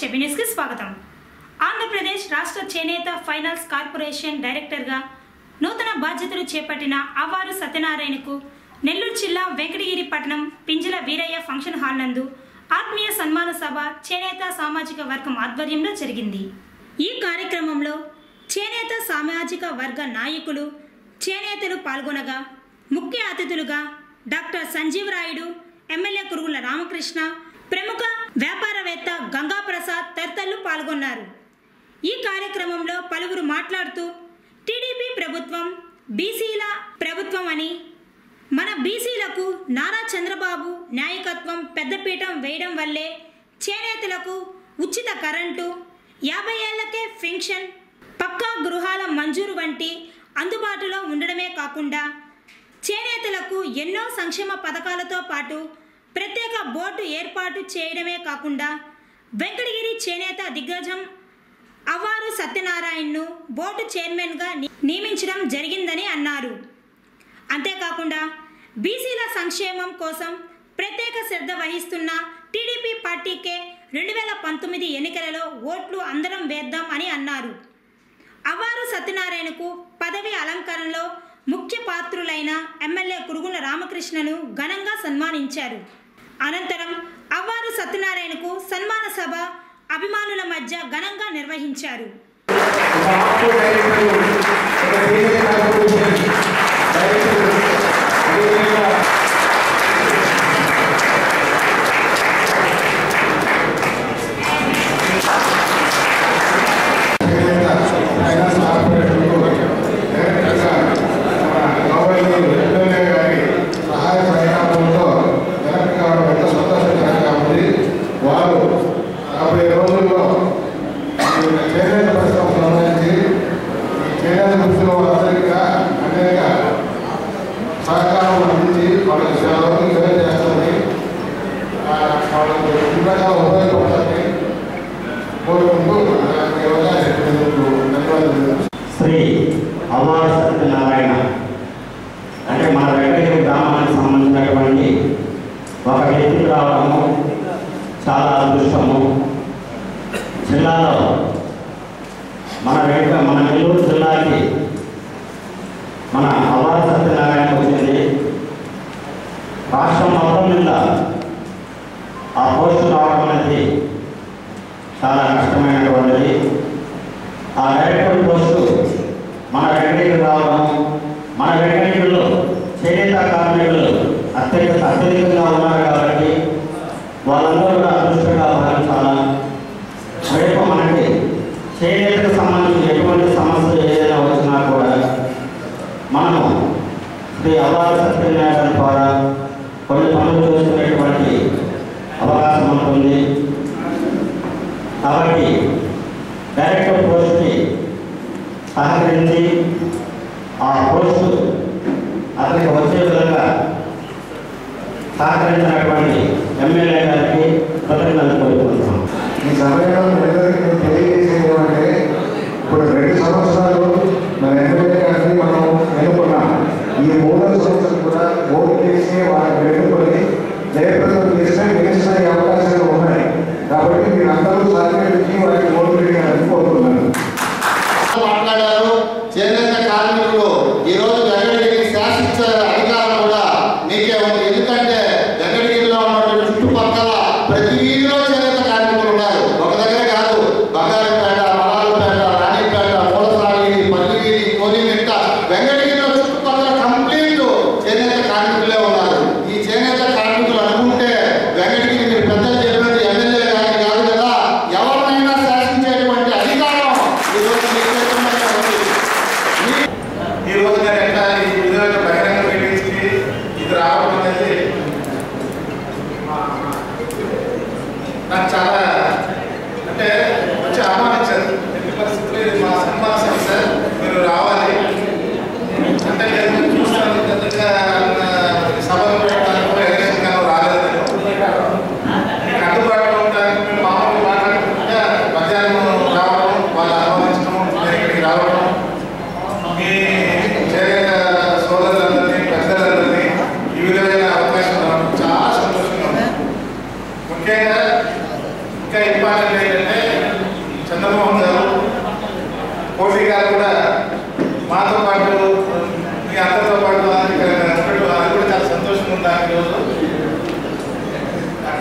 చెబినిస్కి స్వాగతం. ఆంధ్రప్రదేశ్ రాష్ట్ర చేనేత ఫైనాన్స్ కార్పొరేషన్ డైరెక్టర్గా నూతన బాధ్యతలు చేపట్టిన అవారు సత్యనారాయణకు నెల్లూరు జిల్లా వెంకటగిరి పట్టణం పింజల వీరయ్య ఫంక్షన్ హాల్ నందు ఆత్మీయ సన్మాన సభ చేనేత సామాజిక వర్గం ఆధ్వర్యంలో జరిగింది. ఈ కార్యక్రమంలో చేనేత సామాజిక వర్గ నాయకులు చేనేతలు పాల్గొనగా ముఖ్య అతిథులుగా డాక్టర్ సంజీవ్ రాయుడు ఎమ్మెల్యే కురుగుల రామకృష్ణ ప్రముఖ శాస్త్రవేత్త గంగా ప్రసాద్ తదితరులు పాల్గొన్నారు. ఈ కార్యక్రమంలో పలువురు మాట్లాడుతూ టీడీపీ ప్రభుత్వం బీసీల ప్రభుత్వం అని మన బీసీలకు నారా చంద్రబాబు నాయకత్వం పెద్దపీఠం వేయడం వల్లే చేనేతలకు ఉచిత కరెంటు యాభై ఏళ్ళకే పెన్షన్ పక్కా గృహాల మంజూరు వంటి అందుబాటులో ఉండడమే కాకుండా చేనేతలకు ఎన్నో సంక్షేమ పథకాలతో పాటు బోర్డు ఏర్పాటు చేయడమే కాకుండా వెంకటగిరి చేనేత దిగ్గజం అవ్వారు సత్యనారాయణను బోర్డు చైర్మన్గా ని- నియమించడం జరిగిందని అన్నారు. అంతేకాకుండా బీసీల సంక్షేమం కోసం ప్రత్యేక శ్రద్ధ వహిస్తున్న టీడీపీ పార్టీకే రెండు వేల పంతొమ్మిది ఎన్నికలలో ఓట్లు అందరం వేద్దాం అని అన్నారు. అవ్వారు సత్యనారాయణకు పదవి అలంకరణలో ముఖ్య పాత్రులైన ఎమ్మెల్యే కురుగుల రామకృష్ణను ఘనంగా సన్మానించారు. అనంతరం అవ్వారు సత్యనారాయణకు సన్మాన సభ అభిమానుల మధ్య ఘనంగా నిర్వహించారు సహాయ సహకారంతో వెనక్కి కావడం ఎంత సంతోషకరంగా ఉంది వారు యాభై రోజుల్లో ఈ చేనేత పరిశ్రమ సంబంధించి ఈ చేనేత వృత్తిలో అందరికీ అనేక సహకారం అందించి వాళ్ళకి సేవలు సేవ చేస్తుంది ఆ, వాళ్ళకు ఇంకా ఉపయోగపడుతుంది కోరుకుంటూ నాకు ఈ అవకాశం ఇచ్చినందుకు ధన్యవాదాలు శ్రీ అవ్వారు సత్యనారాయణ అంటే మన వెంకటగిరి గ్రామానికి సంబంధించినటువంటి ఒక వ్యక్తి రావడము చాలా అదృష్టము జిల్లాలో మన వెంక మన నెల్లూరు జిల్లాకి మన అవ్వారు సత్యనారాయణ వచ్చింది రాష్ట్రం మొత్తం మీద ఆ పోస్టు రావడం అనేది చాలా కష్టమైనటువంటిది ఆ డైరెక్టర్ పోస్టు మన వెంకటగిరి రావడం మన వెంకటేశ్వరులు చేనేత కార్మికులు అత్యంత అత్యధికంగా ఉన్నారు కాబట్టి వాళ్ళందరూ కూడా అదృష్టంగా భావించాలా? రేపు మనకి చేనేతకు సంబంధించి ఎటువంటి సమస్యలు ఏదైనా వచ్చినా కూడా మనము శ్రీ అవారు సత్యనారాయణ ద్వారా కొన్ని పనులు చేసుకునేటువంటి అవకాశం ఉంటుంది. కాబట్టి డైరెక్టర్ పోస్ట్కి సహకరించి ఆ పోస్టు అతనికి వచ్చే విధంగా సహకరించినటువంటి ఎమ్మెల్యే గారికి కృతజ్ఞతలు కోరుకుంటున్నాం ఈ సమయంలో అందరికీ ఇప్పుడు రెండు సంవత్సరాలు మన ఎమ్మెల్యే గారిని మనం ఎన్నుకున్నాం. ఈ మూడో సంవత్సరం కూడా ఓటు చేసి వారిని ఎన్నుకొని జయప్రదం చేస్తే గెలిచిన అవకాశాలు ఉన్నాయి. కాబట్టి మీరు అందరూ సహకరించి వారికి ఓటు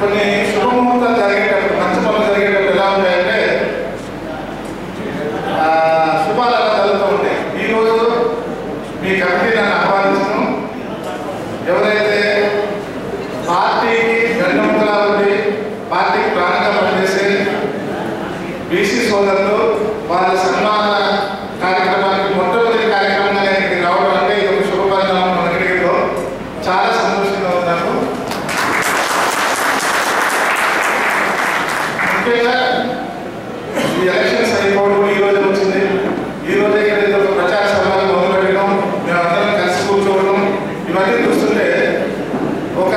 Con el ముఖ్యంగా ఈ ఎలక్షన్స్ అయిపోవడం ఈ రోజు వచ్చింది. ఈ రోజే ఇక్కడ ప్రచార సభలు మొదలుపెట్టడం మేమందరం కలిసి కూర్చోవడం ఇవన్నీ చూస్తుంటే ఒక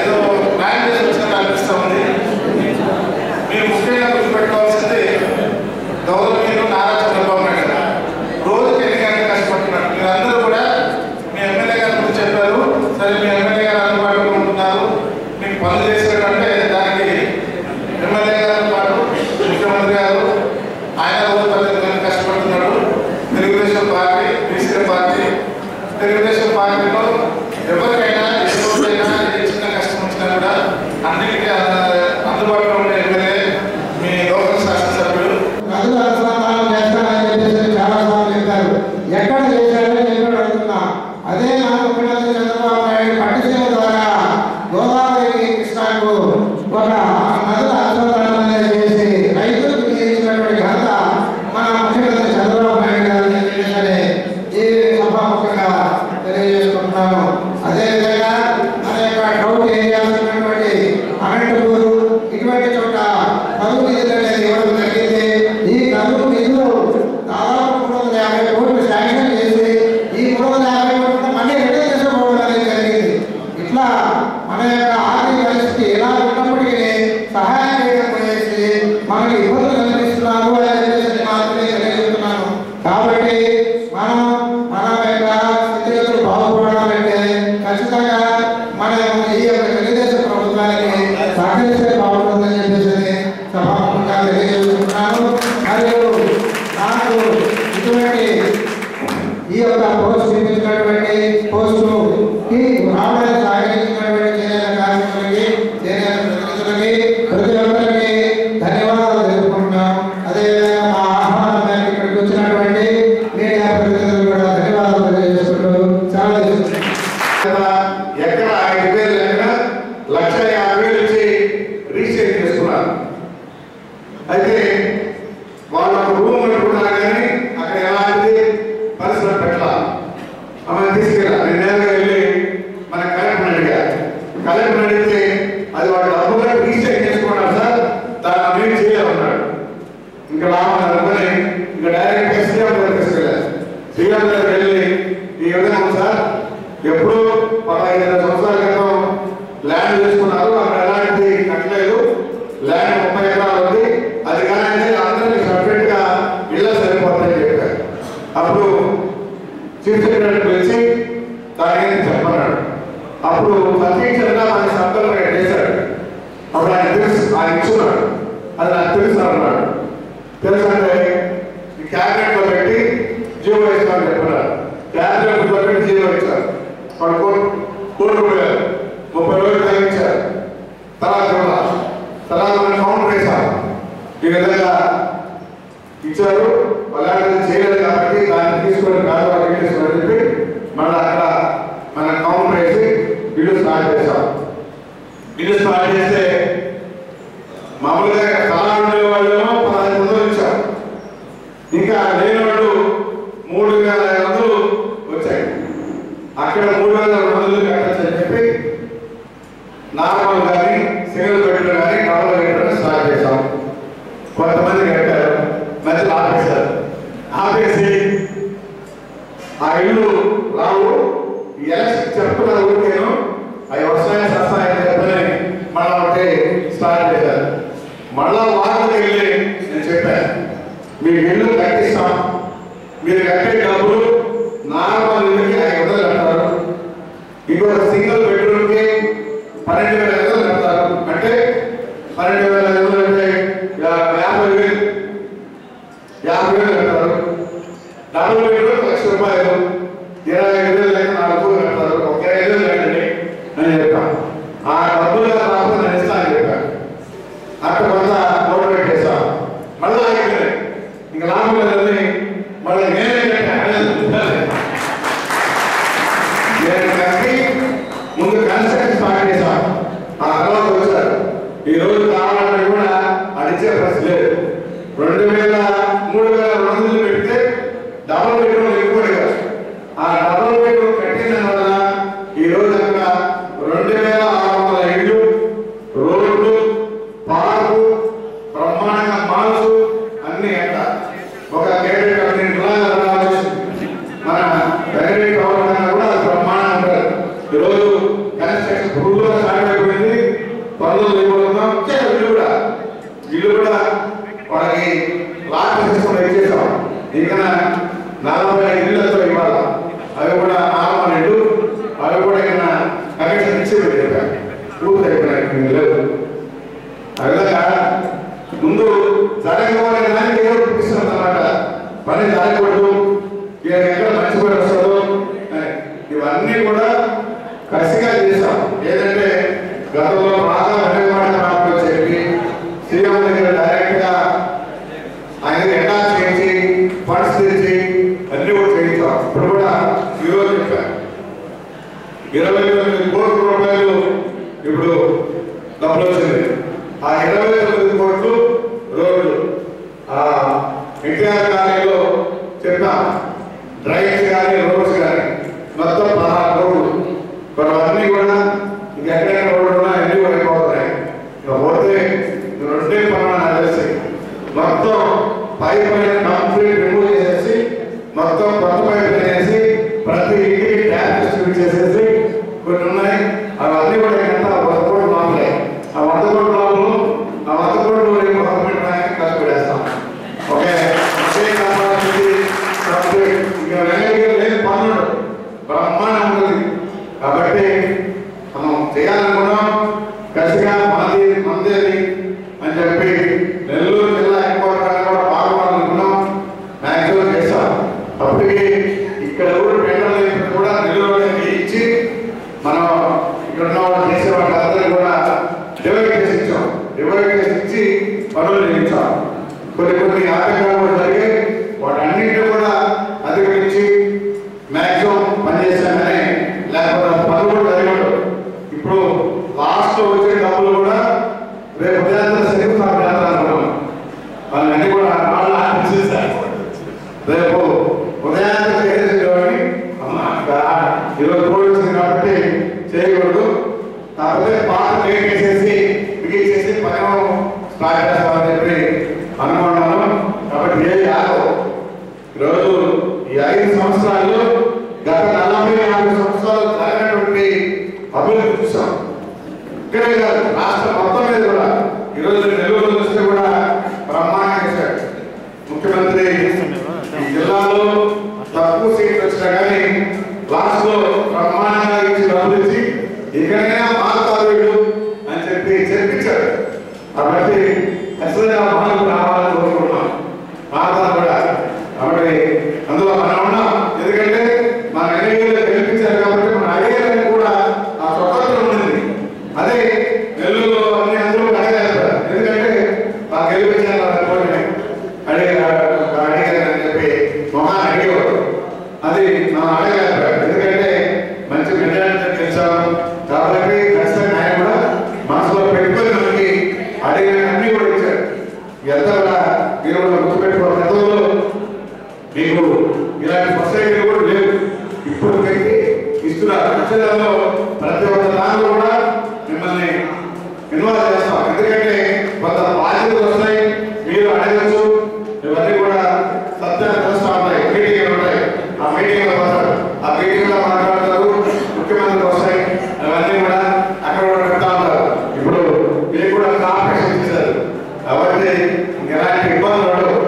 ఏదో ప్లాన్ చేసి వచ్చినట్టు మీరు ముఖ్యంగా గుర్తుపెట్టుకోవాల్సింది గౌరవనీయులు నారా చంద్రబాబు నాయుడు గారు. రోజుకి ఎన్ని గంటలు కష్టపడుతున్నారు? కూడా మీ ఎమ్మెల్యే గారి గురించి చెప్పారు. సరే మీ ఎమ్మెల్యే గారు అందుబాటులో ఉంటున్నారు. మీకు పనులు అప్పుడు చీఫ్ వచ్చి దాని చెప్పన్నాడు అప్పుడు సతీష్ చంద్ర ఇచ్చారు. అలాగే చేయలేదు కాబట్టి దాన్ని తీసుకొని కాదు వాళ్ళు చెప్పి మళ్ళీ అక్కడ మన కౌంటర్ వేసి బిల్లు స్టార్ట్ చేశాం బిల్లు స్టార్ట్ చేస్తే మామూలుగా తప్పిపోయారు ఇరవై ఐదు లేక నాలుగు పూలు కడతారు ఒక ఐదు లేండి అని చెప్పాను ఆ డబ్బులు రాకపోతే నేను ఇస్తాను అని చెప్పాను అక్కడ కొంత నోటు పెట్టేశాను మళ్ళీ అయిపోయింది ఇంకా లాభం లేదని మళ్ళీ నేనే నేను కట్టి ముందు కన్స్ట్రక్షన్ స్టార్ట్ చేశాను ఆ తర్వాత వచ్చారు ఈ రోజు కావాలంటే కూడా అడిచే ప్రశ్న లేదు రెండు వేల మూడు వేల రెండు వందలు ఈ ఐదు సంవత్సరాల్లో గత నలభై నాలుగు సంవత్సరాలు జరగనటువంటి అభివృద్ధి చూసాం ఇక్కడే కాదు రాష్ట్ర ఇలాంటి సొసైటీలు కూడా లేవు. ఇప్పుడు కలిగి ఇస్తున్నారు ప్రతి ఒక్క కూడా మిమ్మల్ని ఇన్వాల్వ్ చేస్తాం. ఎందుకంటే కొంత బాధ్యతలు వస్తాయి మీరు అడగచ్చు. ఇవన్నీ కూడా సత్యాన్ని చూస్తూ ఉంటాయి మీటింగ్లు ఉంటాయి. ఆ మీటింగ్లో వస్తారు ఆ మీటింగ్లో మాట్లాడతారు ముఖ్యమంత్రులు వస్తాయి. అవన్నీ కూడా అక్కడ కూడా పెడతా ఉంటారు. ఇప్పుడు మీరు కూడా కాంపిటీషన్ ఇచ్చారు. కాబట్టి ఎలాంటి ఇబ్బందులు ఉండవు.